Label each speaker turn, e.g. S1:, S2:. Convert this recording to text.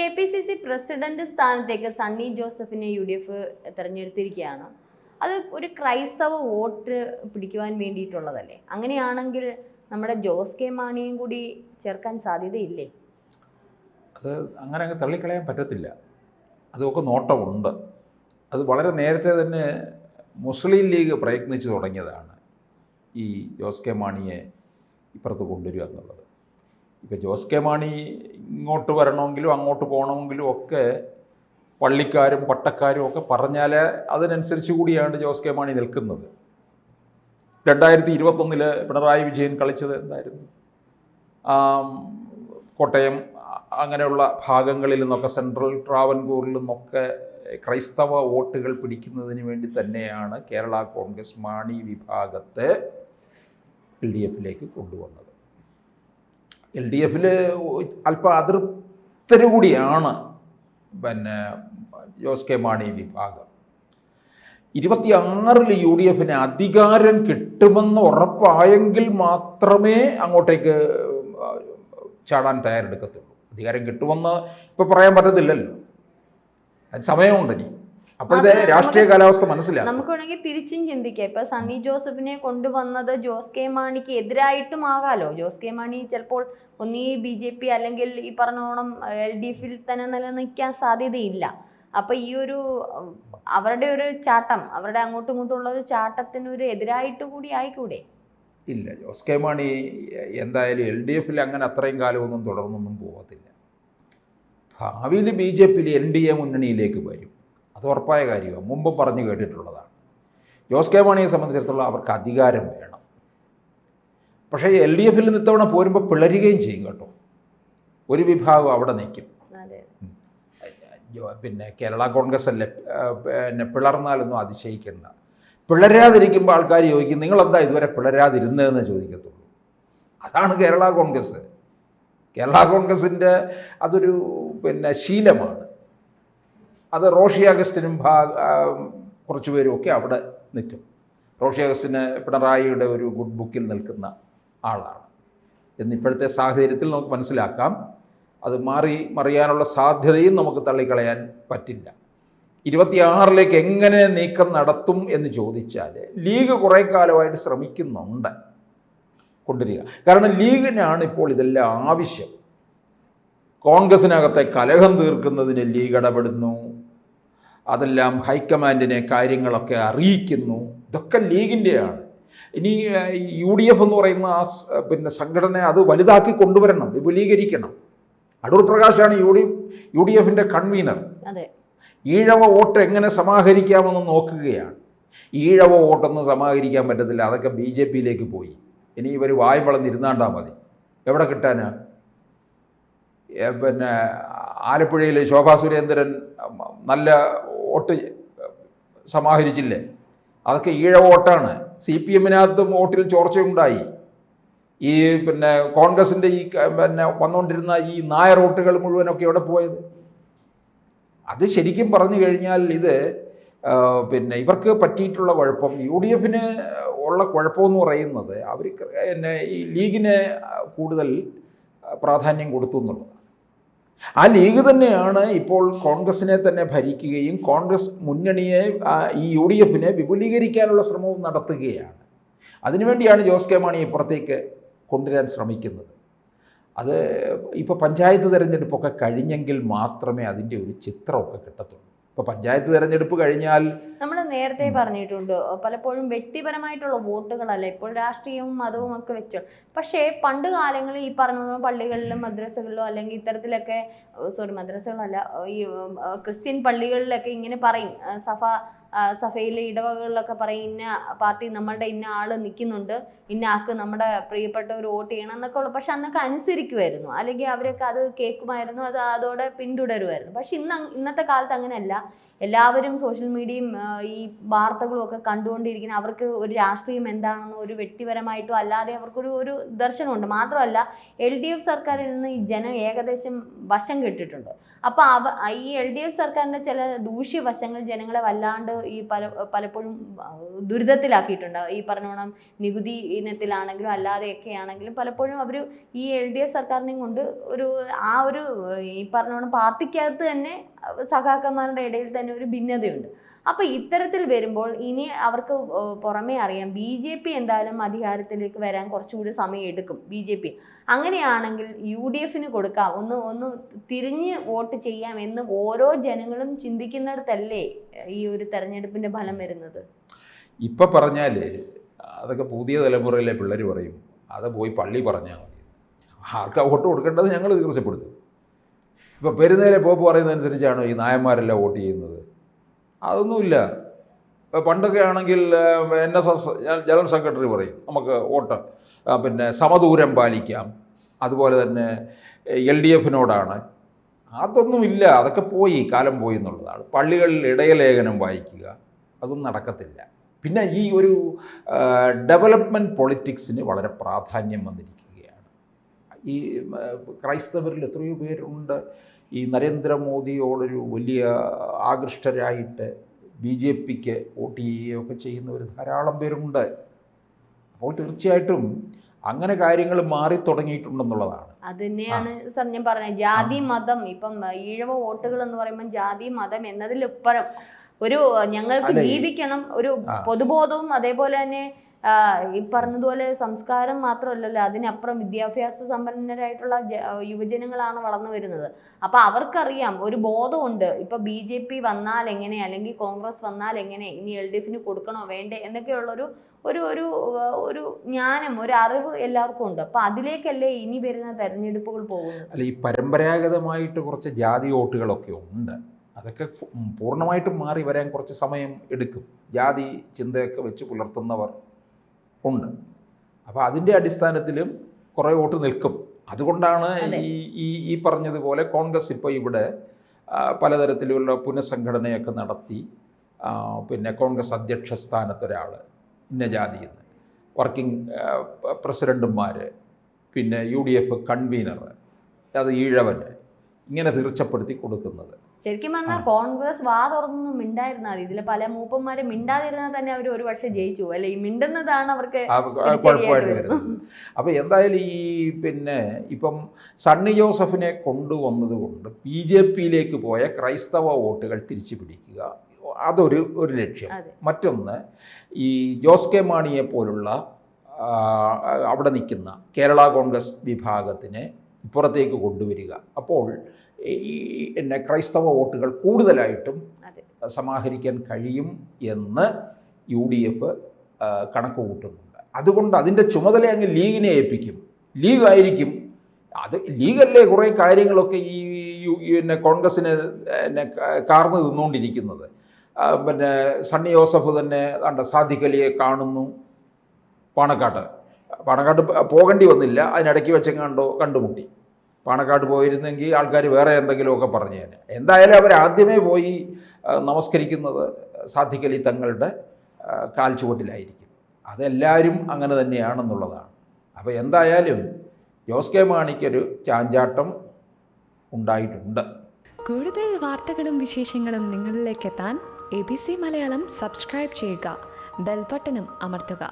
S1: K P C C president സ്ഥാനത്തേക്ക് സണ്ണി ജോസഫിനെ U D F തെരഞ്ഞെടുത്തിരിക്കുകയാണ്. അത് ഒരു ക്രൈസ്തവ വോട്ട് പിടിക്കുവാൻ വേണ്ടിയിട്ടുള്ളതല്ലേ? അങ്ങനെയാണെങ്കിൽ നമ്മുടെ ജോസ് കെ മാണിയും കൂടി ചേർക്കാൻ സാധ്യതയില്ലേ?
S2: അത് അങ്ങനെ അങ്ങ് തള്ളിക്കളയാൻ പറ്റത്തില്ല. അതൊക്കെ നോട്ടമുണ്ട്. അത് വളരെ നേരത്തെ തന്നെ മുസ്ലിം ലീഗ് പ്രയത്നിച്ചു തുടങ്ങിയതാണ് ഈ ജോസ് കെ മാണിയെ ഇപ്പുറത്ത് കൊണ്ടുവരിക എന്നുള്ളത്. ഇപ്പോൾ ജോസ് കെ മാണി ഇങ്ങോട്ട് വരണമെങ്കിലും അങ്ങോട്ട് പോകണമെങ്കിലും ഒക്കെ പള്ളിക്കാരും പട്ടക്കാരും ഒക്കെ പറഞ്ഞാൽ അതിനനുസരിച്ച് കൂടിയാണ് ജോസ് കെ മാണി നിൽക്കുന്നത്. രണ്ടായിരത്തി ഇരുപത്തൊന്നിൽ പിണറായി വിജയൻ കളിച്ചത് എന്തായിരുന്നു? കോട്ടയം അങ്ങനെയുള്ള ഭാഗങ്ങളിൽ നിന്നൊക്കെ സെൻട്രൽ ട്രാവൻകൂറിൽ നിന്നൊക്കെ ക്രൈസ്തവ വോട്ടുകൾ പിടിക്കുന്നതിന് വേണ്ടി തന്നെയാണ് കേരള കോൺഗ്രസ് മാണി വിഭാഗത്തെ എൽ ഡി എഫിലേക്ക് കൊണ്ടുവന്നത്. എൽ ഡി എഫിൽ അല്പം അതൃപ്തര് കൂടിയാണ് പിന്നെ ജോസ് കെ മാണി വിഭാഗം. ഇരുപത്തിയാറിൽ യു ഡി എഫിന് അധികാരം കിട്ടുമെന്ന് ഉറപ്പായെങ്കിൽ മാത്രമേ അങ്ങോട്ടേക്ക് ചാടാൻ തയ്യാറെടുക്കത്തുള്ളൂ. അധികാരം കിട്ടുമെന്ന് ഇപ്പോൾ പറയാൻ പറ്റത്തില്ലല്ലോ. അത് സമയമുണ്ട് അപ്പോഴത്തെ രാഷ്ട്രീയ കാലാവസ്ഥ മനസ്സിലായി
S1: നമുക്ക് വേണമെങ്കിൽ തിരിച്ചും ചിന്തിക്കാം. ഇപ്പൊ സണ്ണി ജോസഫിനെ കൊണ്ടുവന്നത് ജോസ് കെ മാണിക്ക് എതിരായിട്ടും ആകാലോ? ജോസ് കെ മാണി ചിലപ്പോൾ ഒന്നീ ബി ജെ പി അല്ലെങ്കിൽ ഈ പറഞ്ഞോണം എൽ ഡി എഫിൽ തന്നെ നിലനിൽക്കാൻ സാധ്യതയില്ല. അപ്പൊ ഈ ഒരു അവരുടെ ഒരു ചാട്ടം അവരുടെ അങ്ങോട്ടും ഇങ്ങോട്ടും ഉള്ള ഒരു ചാട്ടത്തിന് ഒരു എതിരായിട്ട് കൂടി ആയിക്കൂടെ?
S2: ഇല്ല ജോസ് കെ മാണി എന്തായാലും എൽ ഡി എഫിൽ അങ്ങനെ അത്രയും കാലമൊന്നും തുടർന്നൊന്നും പോകത്തില്ല ഭാവിയിൽ ബി ജെ പിയിൽ എൻ ഡി എ മുന്നണിയിലേക്ക് വരും. അത് ഉറപ്പായ കാര്യമാണ്. മുമ്പ് പറഞ്ഞു കേട്ടിട്ടുള്ളതാണ്. ജോസ് കെ മാണിയെ സംബന്ധിച്ചിടത്തോളം അവർക്ക് അധികാരം വേണം. പക്ഷേ എൽ ഡി എഫിൽ നിന്ന് ഇത്തവണ പോരുമ്പോൾ പിളരുകയും ചെയ്യും കേട്ടോ. ഒരു വിഭാഗം അവിടെ നിൽക്കും. പിന്നെ കേരള കോൺഗ്രസ് അല്ലേ പിന്നെ പിളർന്നാലൊന്നും അതിശയിക്കണ്ട. പിളരാതിരിക്കുമ്പോൾ ആൾക്കാർ ചോദിക്കും നിങ്ങളെന്താ ഇതുവരെ പിളരാതിരുന്നതെന്ന് ചോദിക്കത്തുള്ളൂ? അതാണ് കേരള കോൺഗ്രസ്. കേരള കോൺഗ്രസിന്റെ അതൊരു പിന്നെ ശീലമാണ്. അത് റോഷി അഗസ്റ്റിനും ഭാ കുറച്ച് ഒക്കെ അവിടെ നിൽക്കും. റോഷി അഗസ്റ്റിന് പിണറായിയുടെ ഒരു ഗുഡ് ബുക്കിൽ നിൽക്കുന്ന ആളാണ്. എന്നിപ്പോഴത്തെ സാഹചര്യത്തിൽ നമുക്ക് മനസ്സിലാക്കാം അത് മാറി മറിയാനുള്ള സാധ്യതയും നമുക്ക് തള്ളിക്കളയാൻ പറ്റില്ല. ഇരുപത്തിയാറിലേക്ക് എങ്ങനെ നീക്കം നടത്തും എന്ന് ചോദിച്ചാൽ ലീഗ് കുറേ കാലമായിട്ട് ശ്രമിക്കുന്നുണ്ട് കൊണ്ടുവരിക. കാരണം ലീഗിനാണ് ഇപ്പോൾ ഇതെല്ലാം ആവശ്യം. കോൺഗ്രസിനകത്തെ കലഹം തീർക്കുന്നതിന് ലീഗ് ഇടപെടുന്നു അതെല്ലാം ഹൈക്കമാൻഡിനെ കാര്യങ്ങളൊക്കെ അറിയിക്കുന്നു. ഇതൊക്കെ ലീഗിന്റെയാണ്. ഇനി യു ഡി എഫ് എന്ന് പറയുന്ന ആ പിന്നെ സംഘടന അത് വലുതാക്കി കൊണ്ടുവരണം വിപുലീകരിക്കണം. അടൂർ പ്രകാശാണ് യു ഡി യു ഡി എഫിന്റെ കൺവീനർ. ഈഴവ വോട്ട് എങ്ങനെ സമാഹരിക്കാമെന്ന് നോക്കുകയാണ്. ഈഴവ വോട്ടൊന്നും സമാഹരിക്കാൻ പറ്റത്തില്ല അതൊക്കെ ബി ജെ പിയിലേക്ക് പോയി. ഇനി ഇവർ വായും വളർന്നിരുന്നാണ്ടാ മതി. എവിടെ കിട്ടാനാ? പിന്നെ ആലപ്പുഴയിൽ ശോഭാ സുരേന്ദ്രൻ നല്ല വോട്ട് സമാഹരിച്ചില്ലേ? അതൊക്കെ ഈഴ വോട്ടാണ്. സി പി എമ്മിനകത്ത് വോട്ടിൽ ചോർച്ചയുണ്ടായി. ഈ പിന്നെ കോൺഗ്രസിന്റെ ഈ പിന്നെ വന്നുകൊണ്ടിരുന്ന ഈ നായർ വോട്ടുകൾ മുഴുവനൊക്കെ എവിടെ പോയത്? അത് ശരിക്കും പറഞ്ഞു കഴിഞ്ഞാൽ ഇത് പിന്നെ ഇവർക്ക് പറ്റിയിട്ടുള്ള കുഴപ്പം. യു ഡി എഫിന് ഉള്ള കുഴപ്പമെന്ന് പറയുന്നത് അവർ പിന്നെ ഈ ലീഗിന് കൂടുതൽ പ്രാധാന്യം കൊടുത്തു എന്നുള്ളതാണ്. ആ ലീഗ് തന്നെയാണ് ഇപ്പോൾ കോൺഗ്രസിനെ തന്നെ ഭരിക്കുകയും കോൺഗ്രസ് മുന്നണിയെ ഈ യു ഡി എഫിനെ വിപുലീകരിക്കാനുള്ള ശ്രമവും നടത്തുകയാണ്. അതിനുവേണ്ടിയാണ് ജോസ് കെ മാണി ഇപ്പുറത്തേക്ക് കൊണ്ടുവരാൻ ശ്രമിക്കുന്നത്. അത് ഇപ്പോൾ പഞ്ചായത്ത് തിരഞ്ഞെടുപ്പൊക്കെ കഴിഞ്ഞെങ്കിൽ മാത്രമേ അതിന്റെ ഒരു ചിത്രമൊക്കെ കിട്ടത്തുള്ളൂ. ഇപ്പോൾ പഞ്ചായത്ത് തിരഞ്ഞെടുപ്പ് കഴിഞ്ഞാൽ
S1: നേരത്തെ പറഞ്ഞിട്ടുണ്ട്. പലപ്പോഴും വ്യക്തിപരമായിട്ടുള്ള വോട്ടുകളല്ല ഇപ്പോൾ രാഷ്ട്രീയവും മതവും ഒക്കെ വെച്ചു. പക്ഷേ പണ്ട് കാലങ്ങളിൽ ഈ പറഞ്ഞ പള്ളികളിലും മദ്രസകളിലോ അല്ലെങ്കിൽ ഇത്തരത്തിലൊക്കെ സോറി മദ്രസകളല്ല ഈ ക്രിസ്ത്യൻ പള്ളികളിലൊക്കെ ഇങ്ങനെ പറയും സഫ സഭയിലെ ഇടവകളിലൊക്കെ പറയും ഇന്ന പാർട്ടി നമ്മളുടെ ഇന്ന ആൾ നിൽക്കുന്നുണ്ട് ഇന്ന ആൾക്ക് നമ്മുടെ പ്രിയപ്പെട്ടവർ വോട്ട് ചെയ്യണം എന്നൊക്കെ ഉള്ളു. പക്ഷെ അന്നൊക്കെ അനുസരിക്കുമായിരുന്നു അല്ലെങ്കിൽ അവരൊക്കെ അത് കേൾക്കുമായിരുന്നു അത് അതോടെ പിന്തുടരുമായിരുന്നു പക്ഷെ ഇന്ന് ഇന്നത്തെ കാലത്ത് അങ്ങനെയല്ല. എല്ലാവരും സോഷ്യൽ മീഡിയയും ഈ വാർത്തകളും ഒക്കെ കണ്ടുകൊണ്ടിരിക്കുന്ന അവർക്ക് ഒരു രാഷ്ട്രീയം എന്താണെന്നോ ഒരു വ്യക്തിപരമായിട്ടോ അല്ലാതെ അവർക്കൊരു ഒരു ദർശനമുണ്ട്. മാത്രമല്ല എൽ ഡി എഫ് സർക്കാരിൽ നിന്ന് ഈ ജനം ഏകദേശം വശം കെട്ടിട്ടുണ്ട് അപ്പോൾ അവ ഈ എൽ ഡി എഫ് സർക്കാരിന്റെ ചില ദൂഷ്യവശങ്ങൾ ജനങ്ങളെ വല്ലാണ്ട് ഈ പല പലപ്പോഴും ദുരിതത്തിലാക്കിയിട്ടുണ്ട്. ഈ പറഞ്ഞോണം നികുതി ഇനത്തിലാണെങ്കിലും അല്ലാതെയൊക്കെ ആണെങ്കിലും പലപ്പോഴും അവർ ഈ എൽ ഡി എഫ് സർക്കാരിനെയും കൊണ്ട് ഒരു ആ ഒരു ഈ പറഞ്ഞോണം പാർട്ടിക്കകത്ത് തന്നെ സഖാക്കന്മാരുടെ ഇടയിൽ തന്നെ ഒരു ഭിന്നതയുണ്ട്. അപ്പൊ ഇത്തരത്തിൽ വരുമ്പോൾ ഇനി അവർക്ക് പുറമേ അറിയാം ബി ജെ പി എന്തായാലും അധികാരത്തിലേക്ക് വരാൻ കുറച്ചുകൂടി സമയം എടുക്കും ബി ജെ പി. അങ്ങനെയാണെങ്കിൽ യു ഡി എഫിന് കൊടുക്കാം. ഒന്ന് ഒന്ന് തിരിഞ്ഞ് വോട്ട് ചെയ്യാം എന്ന് ഓരോ ജനങ്ങളും ചിന്തിക്കുന്നിടത്തല്ലേ ഈ ഒരു തെരഞ്ഞെടുപ്പിന്റെ ഫലം വരുന്നത്?
S2: ഇപ്പം പറഞ്ഞാൽ അതൊക്കെ പുതിയ തലമുറയിലെ പിള്ളേർ പറയും. അത് പോയി പള്ളി പറഞ്ഞാൽ മതി. ആർക്കാ വോട്ട് കൊടുക്കേണ്ടത് ഞങ്ങൾ തീർച്ചപ്പെടുത്തും. ഇപ്പോൾ പെരുന്നേലെ പോപ്പ് പറയുന്നതനുസരിച്ചാണോ ഈ നായന്മാരെല്ലാം വോട്ട് ചെയ്യുന്നത്? അതൊന്നുമില്ല. പണ്ടൊക്കെ ആണെങ്കിൽ N S S general secretary പറയും. നമുക്ക് വോട്ട് പിന്നെ സമദൂരം പാലിക്കാം. അതുപോലെ തന്നെ എൽ ഡി എഫിനോടാണ്. അതൊന്നുമില്ല. അതൊക്കെ പോയി. കാലം പോയി എന്നുള്ളതാണ്. പള്ളികളിൽ ഇടയലേഖനം വായിക്കുക അതൊന്നും നടക്കത്തില്ല. പിന്നെ ഈ ഒരു ഡെവലപ്മെന്റ് പൊളിറ്റിക്സിന് വളരെ പ്രാധാന്യം വന്നിരിക്കുകയാണ് ഈ ക്രൈസ്തവരിൽ എത്രയോ പേരുണ്ട്. ഈ നരേന്ദ്രമോദിയോടൊരു വലിയ ആകൃഷ്ടരായിട്ട് ബി ജെ പിക്ക് വോട്ട് ചെയ്യുകയൊക്കെ ചെയ്യുന്നവർ ധാരാളം പേരുണ്ട്. അപ്പോൾ തീർച്ചയായിട്ടും അങ്ങനെ കാര്യങ്ങൾ മാറി തുടങ്ങിയിട്ടുണ്ടെന്നുള്ളതാണ്.
S1: അത് തന്നെയാണ് സർ ഞാൻ പറഞ്ഞത്. ജാതി മതം ഇപ്പം ഈഴവ വോട്ടുകൾ എന്ന് പറയുമ്പോൾ ജാതി മതം എന്നതിലുപ്പുറം ഒരു ഞങ്ങൾക്ക് ജീവിക്കണം ഒരു പൊതുബോധവും അതേപോലെ തന്നെ ഈ പറഞ്ഞതുപോലെ സംസ്കാരം മാത്രമല്ലല്ലോ അതിനപ്പുറം വിദ്യാഭ്യാസ സമ്പന്നരായിട്ടുള്ള യുവജനങ്ങളാണ് വളർന്നു വരുന്നത്. അപ്പൊ അവർക്കറിയാം ഒരു ബോധമുണ്ട്. ഇപ്പൊ ബി ജെ പി വന്നാൽ എങ്ങനെ അല്ലെങ്കിൽ കോൺഗ്രസ് വന്നാൽ എങ്ങനെ ഇനി എൽ ഡി എഫിന് കൊടുക്കണോ വേണ്ടേ എന്നൊക്കെയുള്ളൊരു ഒരു ഒരു ഒരു ജ്ഞാനം ഒരു അറിവ് എല്ലാവർക്കും ഉണ്ട്. അപ്പൊ അതിലേക്കല്ലേ ഇനി വരുന്ന തെരഞ്ഞെടുപ്പുകൾ പോകുന്നത്?
S2: അല്ല ഈ പരമ്പരാഗതമായിട്ട് കുറച്ച് ജാതി വോട്ടുകളൊക്കെ ഉണ്ട്. അതൊക്കെ പൂർണമായിട്ടും മാറി വരാൻ കുറച്ച് സമയം എടുക്കും. ജാതി ചിന്തയൊക്കെ വെച്ച് പുലർത്തുന്നവർ. ഉണ്ട്. അപ്പോൾ അതിന്റെ അടിസ്ഥാനത്തിലും കുറേ വോട്ട് നിൽക്കും. അതുകൊണ്ടാണ് ഈ ഈ ഈ പറഞ്ഞതുപോലെ കോൺഗ്രസ് ഇപ്പോൾ ഇവിടെ പലതരത്തിലുള്ള പുനഃസംഘടനയൊക്കെ നടത്തി പിന്നെ കോൺഗ്രസ് അധ്യക്ഷ സ്ഥാനത്തൊരാൾ ഇന്ന ജാതിയെന്ന് വർക്കിംഗ് പ്രസിഡന്റുമാർ പിന്നെ യു ഡി എഫ് കൺവീനർ അത് ഈഴവൻ ഇങ്ങനെ തീർച്ചപ്പെടുത്തി കൊടുക്കുന്നത്.
S1: ശരിക്കും പറഞ്ഞാൽ കോൺഗ്രസ് വാ തുറന്നൊന്നും മിണ്ടായിരുന്നാൽ മതി. ഇതിലെ പല മൂപ്പന്മാരെ മിണ്ടാതിരുന്നാൽ തന്നെ അവർ ഒരു പക്ഷേ ജയിച്ചു അല്ലെ? ഈ മിണ്ടുന്നതാണ് അവർക്ക് അപ്പൊ
S2: കുഴപ്പമായിട്ട്
S1: വരുന്നത്.
S2: അപ്പോൾ എന്തായാലും ഈ പിന്നെ ഇപ്പം സണ്ണി ജോസഫിനെ കൊണ്ടുവന്നത് കൊണ്ട് ബി ജെ പിയിലേക്ക് പോയ ക്രൈസ്തവ വോട്ടുകൾ തിരിച്ചു പിടിക്കുക. അതൊരു ഒരു ലക്ഷ്യം. മറ്റൊന്ന് ഈ ജോസ് കെ മാണിയെ പോലുള്ള അവിടെ നിൽക്കുന്ന കേരള കോൺഗ്രസ് വിഭാഗത്തിനെ ഇപ്പുറത്തേക്ക് കൊണ്ടുവരിക. അപ്പോൾ ഈ എന്നെ ക്രൈസ്തവ വോട്ടുകൾ കൂടുതലായിട്ടും സമാഹരിക്കാൻ കഴിയും എന്ന് യു ഡി എഫ് കണക്ക് കൂട്ടുന്നുണ്ട് അതുകൊണ്ട് അതിന്റെ ചുമതല അങ്ങ് ലീഗിനെ ഏൽപ്പിക്കും. ലീഗ് ആയിരിക്കും. അത് ലീഗല്ലേ കുറേ കാര്യങ്ങളൊക്കെ ഈ പിന്നെ കോൺഗ്രസ്സിനെ എന്നെ കാർന്ന് തിന്നുകൊണ്ടിരിക്കുന്നത് പിന്നെ സണ്ണി ജോസഫ് തന്നെ കണ്ട സാധിക്കലിയെ കാണുന്നു. പാണക്കാട്ട്. പാണക്കാട്ട് പോകേണ്ടി വന്നില്ല. അതിനിടയ്ക്ക് വെച്ചെങ്ങാണ്ടോ കണ്ടുമുട്ടി. പാണക്കാട് പോയിരുന്നെങ്കിൽ ആൾക്കാർ വേറെ എന്തെങ്കിലുമൊക്കെ പറഞ്ഞേനെ. എന്തായാലും അവർ ആദ്യമേ പോയി നമസ്കരിക്കുന്നത് സാധിക്കലി തങ്ങളുടെ കാൽ കാൽച്ചുവട്ടിലായിരിക്കും അതെല്ലാവരും അങ്ങനെ തന്നെയാണെന്നുള്ളതാണ്. അപ്പോൾ എന്തായാലും ജോസ് കെ മാണിക്കൊരു ചാഞ്ചാട്ടം ഉണ്ടായിട്ടുണ്ട്.
S3: കൂടുതൽ വാർത്തകളും വിശേഷങ്ങളും നിങ്ങളിലേക്ക് എത്താൻ A B C Malayalam subscribe ചെയ്യുക. ബെൽബട്ടനും അമർത്തുക.